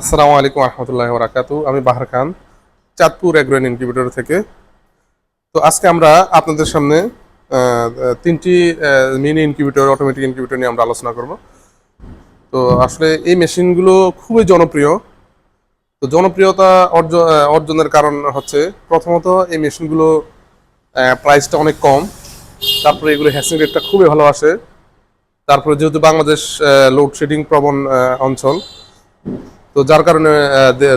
আসসালামু আলাইকুম রহমতুল্লাহ বরাকাতু। আমি বাহার খান, চাঁদপুর অ্যাগ্রোন ইনকিউবেটর থেকে। তো আজকে আমরা আপনাদের সামনে তিনটি মিনি ইনকিউবেটর, অটোমেটিক ইনকিউবেটর নিয়ে আমরা আলোচনা করব। তো আসলে এই মেশিনগুলো খুবই জনপ্রিয়। তো জনপ্রিয়তা অর্জন অর্জনের কারণ হচ্ছে প্রথমত এই মেশিনগুলো প্রাইসটা অনেক কম। তারপরে এগুলো হ্যাসিং রেটটা খুবই ভালো আসে। তারপরে যেহেতু বাংলাদেশ লোডশেডিং প্রবণ অঞ্চল তো যার কারণে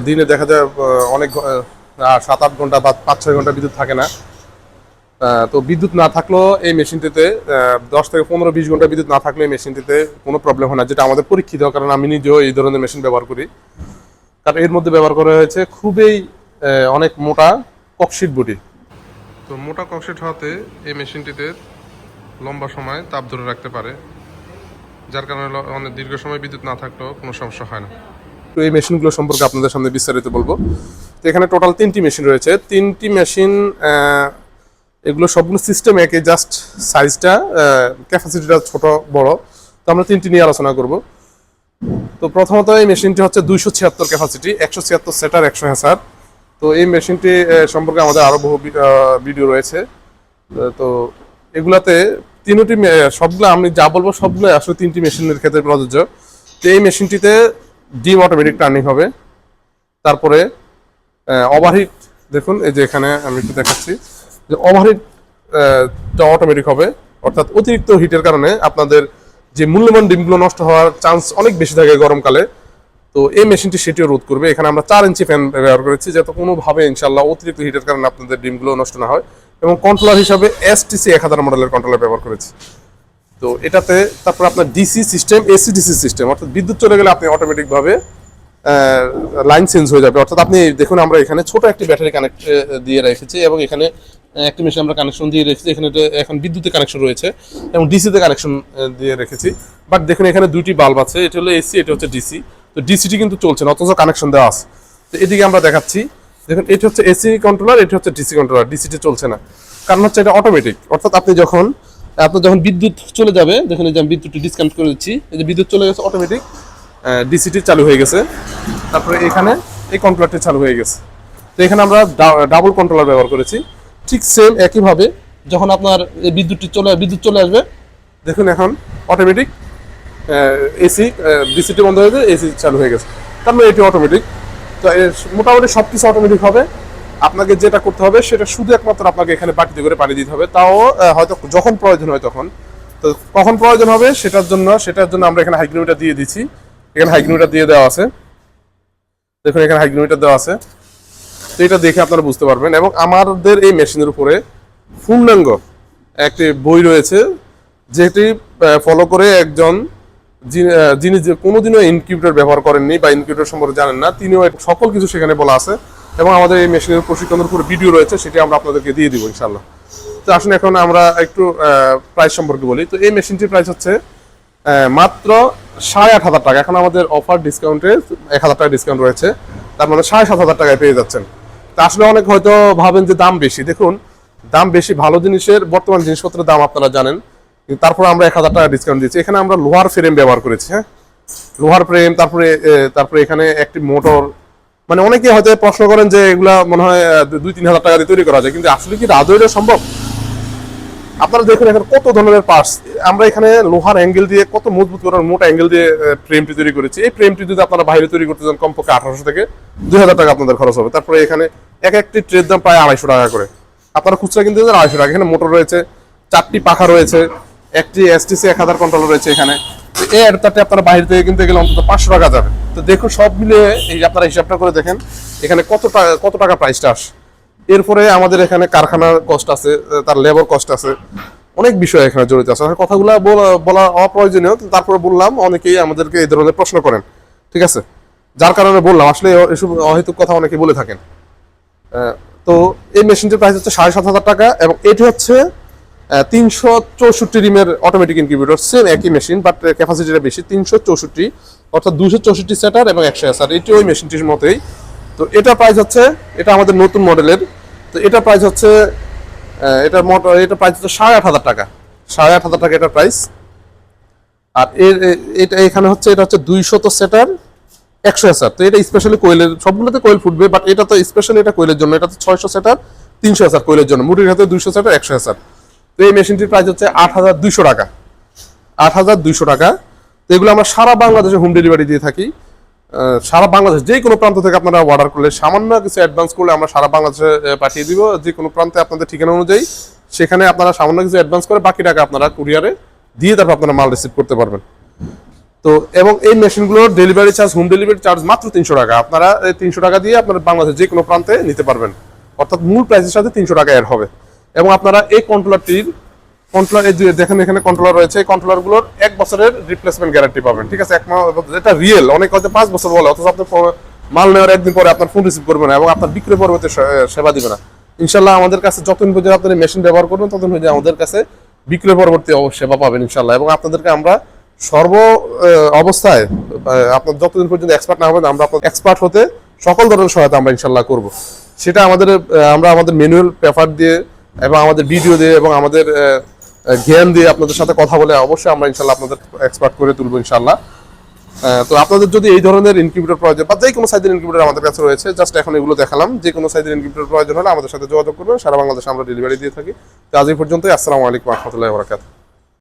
দিনে দেখা যায় অনেক সাত, আট ঘণ্টা বা পাঁচ ছয় ঘণ্টা বিদ্যুৎ থাকে না। তো বিদ্যুৎ না থাকলেও এই মেশিনটিতে দশ থেকে পনেরো, বিশ ঘণ্টা বিদ্যুৎ না থাকলে এই মেশিনটিতে কোনো প্রবলেম হয় না, যেটা আমাদের পরীক্ষিত, কারণ আমি নিজেও এই ধরনের মেশিন ব্যবহার করি। কারণ এর মধ্যে ব্যবহার করা হয়েছে খুবই অনেক মোটা ককশিট বডি তো মোটা ককশিট হওয়াতে এই মেশিনটিতে লম্বা সময় তাপ ধরে রাখতে পারে, যার কারণে অনেক দীর্ঘ সময় বিদ্যুৎ না থাকলেও কোনো সমস্যা হয় না। তো এই মেশিনগুলো সম্পর্কে আপনাদের সামনে বিস্তারিত বলব। তো এখানে টোটাল তিনটি মেশিন রয়েছে। তিনটি মেশিন এগুলো সবগুলো সিস্টেম একে জাস্ট সাইজটা ক্যাপাসিটিটা ছোট, বড়। তো আমরা তিনটি নিয়ে আলোচনা করব। তো প্রথমত এই মেশিনটি হচ্ছে দুইশো ছিয়াত্তর ক্যাপাসিটি একশো ছিয়াত্তর সেটার একশো হ্যাসার তো এই মেশিনটি সম্পর্কে আমাদের আরও বহু ভিডিও রয়েছে। তো এগুলাতে তিনটি সবগুলো আমি যা বলব সবগুলো আসলে তিনটি মেশিনের ক্ষেত্রে প্রযোজ্য। তো এই মেশিনটিতে ডিম অটোমেটিক টার্নিং হবে। তারপরে ওভারহিট দেখুন, এই যে এখানে আমি একটু দেখাচ্ছি। যে ওভারহিট অটোমেটিক হবে। অর্থাৎ অতিরিক্ত হিটের কারণে আপনাদের যে মূল্যবান ডিমগুলো নষ্ট হওয়ার চান্স অনেক বেশি থাকে গরমকালে। তো এই মেশিনটি সেটিও রোধ করবে। এখানে আমরা চার ইঞ্চি ফ্যান ব্যবহার করেছি, যাতে কোনোভাবে ইনশাল্লাহ অতিরিক্ত হিটের কারণে আপনাদের ডিমগুলো নষ্ট না হয়। এবং কন্ট্রোলার হিসাবে এসটিসি এক হাজার মডেলের কন্ট্রোলার ব্যবহার করেছি। তো এটাতে তারপর আপনার DC system AC DC system অর্থাৎ বিদ্যুৎ চলে গেলে আপনি অটোমেটিকভাবে লাইন চেঞ্জ হয়ে যাবে। অর্থাৎ আপনি দেখুন আমরা এখানে ছোট একটি ব্যাটারি কানেক্ট দিয়ে রেখেছি এবং এখানে একটি মেশিন আমরা কানেকশন দিয়ে রেখেছি। এখানে এখন বিদ্যুতে কানেকশন রয়েছে এবং ডিসিতে কানেকশন দিয়ে রেখেছি। বাট দেখুন এখানে দুইটি বাল্ব আছে, এটা হলো এসি এটা হচ্ছে ডিসি তো ডিসিটি কিন্তু চলছে না, অথচ কানেকশন দেওয়া আছে। তো এদিকে আমরা দেখাচ্ছি, দেখুন এটা হচ্ছে এসি কন্ট্রোলার এটা হচ্ছে ডিসি কন্ট্রোলার ডিসিটি চলছে না। কারণ হচ্ছে এটা অটোমেটিক অর্থাৎ আপনি যখন আপনার যখন বিদ্যুৎ চলে যাবে, দেখুন এই যে আমি বিদ্যুৎটি ডিসকানেক্ট করে দিচ্ছি, এই যে বিদ্যুৎ চলে গেছে অটোমেটিক ডিসিটি চালু হয়ে গেছে। তারপরে এখানে এই কন্ট্রোলারটি চালু হয়ে গেছে। তো এখানে আমরা ডাবল কন্ট্রোলার ব্যবহার করেছি। ঠিক সেম একইভাবে যখন আপনার এই বিদ্যুৎটি চলে, বিদ্যুৎ চলে আসবে, দেখুন এখন অটোমেটিক এসি ডিসিটি বন্ধ হয়ে গেছে এসি চালু হয়ে গেছে। তার মানে এটি অটোমেটিক তো মোটামুটি সব কিছু অটোমেটিক হবে। আপনাকে যেটা করতে হবে, সেটা শুধু একমাত্র আপনাকে এখানে বাটিতে করে পানি দিতে হবে। তাও হয়তো যখন প্রয়োজন হয় তখন। তো কখন প্রয়োজন হবে সেটার জন্য সেটার জন্য আমরা এখানে হাইগ্রোমিটার দিয়ে দিচ্ছি। এখানে হাইগ্রোমিটার দিয়ে দেওয়া আছে। দেখুন, এখানে হাইগ্রোমিটার দেওয়া আছে। তো এটা দেখে আপনারা বুঝতে পারবেন। এবং আমাদের এই মেশিনের উপরে পূর্ণাঙ্গ একটি বই রয়েছে, যেটি ফলো করে একজন যিনি- যে কোনোদিনও ইনকিউবেটর ব্যবহার করেননি বা ইনকিউটার সম্পর্কে জানেন না, তিনিও সকল কিছু সেখানে বলা আছে। এবং আমাদের এই মেশিনের প্রশিক্ষণের উপরে ভিডিও রয়েছে, সেটি আমরা আপনাদেরকে দিয়ে দিব ইনশাল্লাহ তো আসুন এখন আমরা একটু প্রাইস সম্পর্কে বলি। তো এই মেশিনটির প্রাইস হচ্ছে মাত্র সাড়ে আট হাজার টাকা। এখন আমাদের অফার ডিসকাউন্টে এক হাজার টাকা ডিসকাউন্ট রয়েছে। তার মানে সাড়ে সাত হাজার টাকায় পেয়ে যাচ্ছেন। তা আসলে অনেক হয়তো ভাবেন যে দাম বেশি। দেখুন, দাম বেশি ভালো জিনিসের বর্তমান জিনিসপত্রের দাম আপনারা জানেন তারপর আমরা এক হাজার টাকা ডিসকাউন্ট দিচ্ছি। এখানে আমরা লোহার ফ্রেম ব্যবহার করেছি হ্যাঁ? লোহার ফ্রেম তারপরে তারপরে এখানে একটি মোটর মানে অনেকে হয়তো প্রশ্ন করেন যে এগুলা মনে হয় দুই, তিন হাজার টাকা দিয়ে তৈরি করা যায়, কিন্তু আসলে কি আদৌ এটা সম্ভব? আপনারা দেখুন এখানে কত ধরনের পার্টস আমরা এখানে লোহার অ্যাঙ্গেল দিয়ে কত মজবুত করার মোটা অ্যাঙ্গেল দিয়ে ফ্রেমটি তৈরি করেছি। এই ফ্রেমটি যদি আপনারা বাইরে তৈরি করতে চান, কমপক্ষে আঠারোশো থেকে দুই হাজার টাকা আপনাদের খরচ হবে। তারপরে এখানে এক একটি ট্রের দাম প্রায় আড়াইশো টাকা করে। আপনারা খুচরা কিনতে চান, আড়াইশো টাকা। এখানে মোটর রয়েছে, চারটি পাখা রয়েছে, একটি এসটিসি এক হাজার কন্ট্রোল রয়েছে এখানে। এই অ্যাডাপ্টারটি আপনারা বাইরে থেকে কিনতে গেলে অন্তত পাঁচশো টাকা যাবে। তো দেখুন, সব মিলিয়ে এই আপনারা হিসাবটা করে দেখেন, এখানে কত টাকা কত টাকা প্রাইসটা আসে, এরপরে আমাদের এখানে কারখানার কষ্ট আছে, তার লেবার কষ্ট আছে, অনেক বিষয় এখানে জড়িত আছে। কথাগুলো বলা- অপ্রয়োজনীয় তারপরে বললাম, অনেকেই আমাদেরকে এই ধরনের প্রশ্ন করেন, ঠিক আছে? যার কারণে বললাম, আসলে এসব অহেতুক কথা অনেকে বলে থাকেন। তো এই মেশিনটির প্রাইস হচ্ছে সাড়ে সাত হাজার টাকা এবং এটি হচ্ছে তিনশো চৌষট্টি রিমের অটোমেটিক ইনকিউবেটর সেম একই মেশিন বাট ক্যাপাসিটিটা বেশি, তিনশো চৌষট্টি অর্থাৎ দুশো চৌষট্টি সেটার এবং একশো এসার এটি ওই মেশিনটির মতোই। তো এটা প্রাইস হচ্ছে, এটা আমাদের নতুন মডেলের। তো এটা প্রাইস হচ্ছে এটার মোট, এটা প্রাইস হচ্ছে সাড়ে আট হাজার টাকা। সাড়ে আট হাজার টাকা এটার প্রাইস আর এর এটা এখানে হচ্ছে, এটা হচ্ছে দুইশত সেটার একশো হাজার তো এটা স্পেশালি কোয়েলের, সবগুলোতে কোয়েল ফুটবে বাট এটা তো স্পেশালি এটা কোয়েলের জন্য, এটা তো ছয়শো সেটার, তিনশো হাজার কোয়েলের জন্য। মুটির হাতে দুইশো সেটার, একশো হাজার তো এই মেশিনটির প্রাইস হচ্ছে আট হাজার দুইশো টাকা। আট হাজার দুইশো টাকা। এগুলো আমরা সারা বাংলাদেশে হোম ডেলিভারি দিয়ে থাকি। সারা বাংলাদেশ, যে কোনো প্রান্ত থেকে আপনারা অর্ডার করলে, সামান্য কিছু অ্যাডভান্স করলে আমরা সারা বাংলাদেশে পাঠিয়ে দিব। যে কোনো প্রান্তে আপনাদের ঠিকানা অনুযায়ী, সেখানে আপনারা সামান্য কিছু অ্যাডভান্স করে বাকি টাকা আপনারা কুরিয়ারে দিয়ে তারপর আপনারা মাল রিসিভ করতে পারবেন। তো, এবং এই মেশিনগুলোর delivery charge home delivery charge মাত্র তিনশো টাকা। আপনারা এই তিনশো টাকা দিয়ে আপনারা বাংলাদেশের যে কোনো প্রান্তে নিতে পারবেন। অর্থাৎ মূল প্রাইসের সাথে তিনশো টাকা এর হবে। এবং আপনারা এই কন্ট্রোলারটির কন্ট্রোলার এই দেখেন এখানে কন্ট্রোলার রয়েছে, এই কন্ট্রোলারগুলোর এক বছরের রিপ্লেসমেন্ট গ্যারান্টি পাবেন, ঠিক আছে? এক মাস এটা রিয়েল অনেক হয়তো পাঁচ বছর বলে, অথচ আপনার মাল নেওয়ার একদিন পরে আপনার ফোন রিসিভ করবে না এবং আপনার বিক্রয় পরবর্তী সে- সেবা দিবে না। ইনশাল্লাহ আমাদের কাছে যতদিন পর্যন্ত আপনার মেশিন ব্যবহার করবেন, ততদিন পর্যন্ত আমাদের কাছে বিক্রয় পরবর্তী সেবা পাবেন ইনশাল্লাহ এবং আপনাদেরকে আমরা সর্ব অবস্থায় আপনার যতদিন পর্যন্ত এক্সপার্ট না হবেন, আমরা আপনার এক্সপার্ট হতে সকল ধরনের সহায়তা আমরা ইনশাল্লাহ করব। সেটা আমাদের আমরা আমাদের ম্যানুয়াল পেপার দিয়ে এবং আমাদের ভিডিও দিয়ে এবং আমাদের জ্ঞান দিয়ে আপনাদের সাথে কথা বলে অবশ্যই আমরা ইনশাল্লাহ আপনাদের এক্সপার্ট করে তুলবো ইনশাল্লাহ। তো আপনাদের যদি এই ধরনের ইনকিউবেটর প্রয়োজন বা যে কোনো সাইজের ইনকিউবেটর আমাদের কাছে রয়েছে জাস্ট এখন এগুলো দেখালাম। যে কোনো সাইজের ইনকিউবেটর প্রয়োজন হলে আমাদের সাথে যোগাযোগ করবেন। সারা বাংলাদেশে আমরা ডেলিভারি দিয়ে থাকি। তো আজ এই পর্যন্তই। আসসালামু আলাইকুম রহমতুল্লাহ বরাকাত